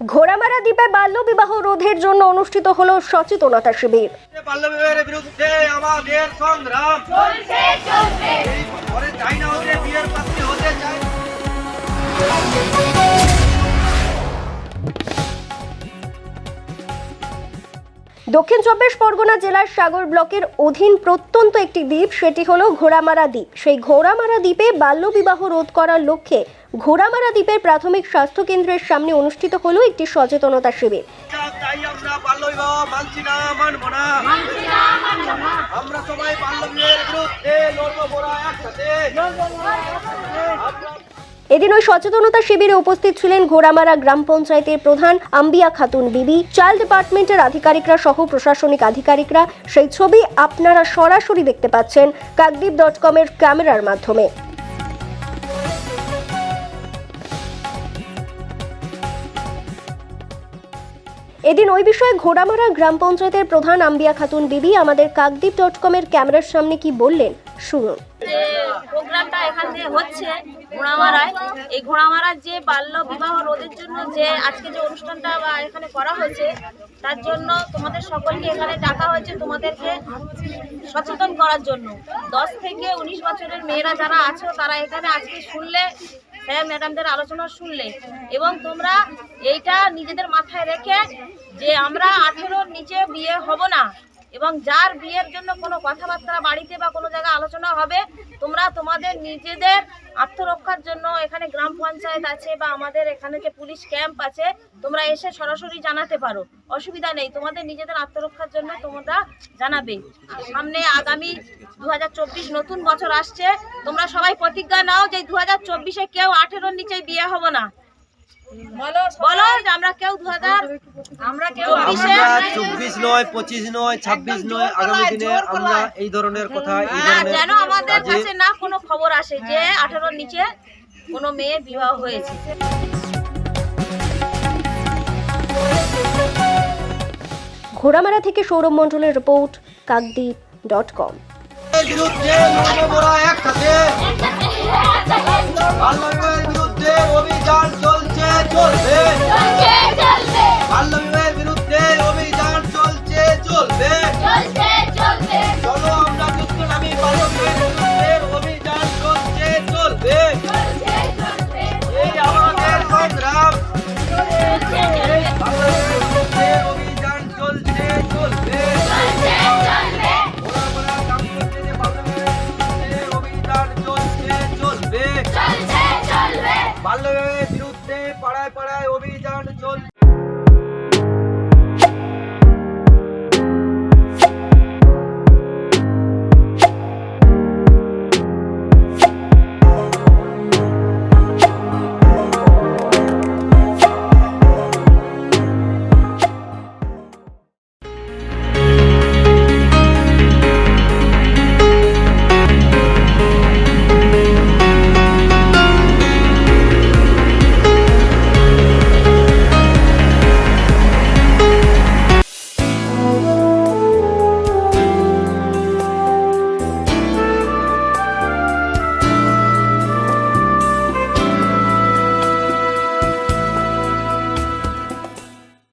ঘোড়ামারা দ্বীপে বাল্যবিবাহ রোধের জন্য অনুষ্ঠিত হলো সচেতনতা শিবির। বাল্যবিবাহের বিরুদ্ধে আমাদের সংগ্রাম। চলছে চলছে। চাই না হতে বিয়ের পাত্রী হতে চাই। দক্ষিণ চব্বিশ পরগনা জেলার সাগর ব্লকের অধীন প্রত্যন্ত একটি দ্বীপ সেটি হলো ঘোড়ামারা দ্বীপ। সেই ঘোড়ামারা দ্বীপে বাল্যবিবাহ রোধ করার লক্ষ্যে ঘোড়ামারা দ্বীপের প্রাথমিক স্বাস্থ্য কেন্দ্রের সামনে অনুষ্ঠিত হলো একটি সচেতনতা শিবির। আমরা সবাই এদিন ওই সচেতনতা শিবিরে উপস্থিত ছিলেন ঘোড়ামারা গ্রাম পঞ্চায়েতের প্রধান আম্বিয়া খাতুন বিবি চাইল্ড ডিপার্টমেন্টের আধিকারিকরা সহ প্রশাসনিক আধিকারিকরা। সেই ছবি আপনারা সরাসরি দেখতে পাচ্ছেন কাকদ্বীপ ডট কমের ক্যামেরার মাধ্যমে। এদিন ওই বিষয়ে ঘোড়ামারা গ্রাম পঞ্চায়েতের প্রধান আম্বিয়া খাতুন বিবি আমাদের কাকদ্বীপ ডট কমের ক্যামেরার সামনে কি বললেন, শুনুন। প্রোগ্রামটা এখান থেকে হচ্ছে ঘোড়ামারায়, এই ঘোড়ামারার যে বাল্য বিবাহ রোধের জন্য যে আজকে যে অনুষ্ঠানটা বা এখানে করা হয়েছে, তার জন্য তোমাদের সকলকে এখানে ডাকা হয়েছে তোমাদেরকে সচেতন করার জন্য। দশ থেকে উনিশ বছরের মেয়েরা যারা আছো, তারা এখানে আজকে শুনলে স্যার ম্যাডামদের আলোচনা শুনলে। এবং তোমরা এইটা নিজেদের মাথায় রেখে যে আমরা আঠেরোর নিচে বিয়ে হব না এবং যার বিয়ের জন্য কোনো কথাবার্তা বাড়িতে বা কোনো জায়গায় আলোচনা হবে, তোমরা তোমাদের নিজেদের আত্মরক্ষার জন্য এখানে গ্রাম পঞ্চায়েত আছে বা আমাদের এখানে যে পুলিশ ক্যাম্প আছে, তোমরা এসে সরাসরি জানাতে পারো। অসুবিধা নেই, তোমাদের নিজেদের আত্মরক্ষার জন্য তোমরা জানাবে। সামনে আগামী দু হাজার চব্বিশ নতুন বছর আসছে, তোমরা সবাই প্রতিজ্ঞা নাও যে দু হাজার চব্বিশে কেউ আঠেরোর নিচে বিয়ে হব না। বলো যে আমরা কেউ দু হাজার আমরা কেউ চব্বিশে আমরা চব্বিশ নয় পঁচিশ নয় ছাব্বিশ নয় আগামী দিনে আমরা এই ধরনের কথা এই ধরনের যেন আমাদের কাছে না কোনো খবর আসে যে আঠারোর নিচে কোনো মেয়ে বিবাহ হয়েছে। ঘোড়ামারা থেকে সৌরভ মণ্ডলের রিপোর্ট কাকদ্বীপ ডট কম। বিরুদ্ধে একসাথে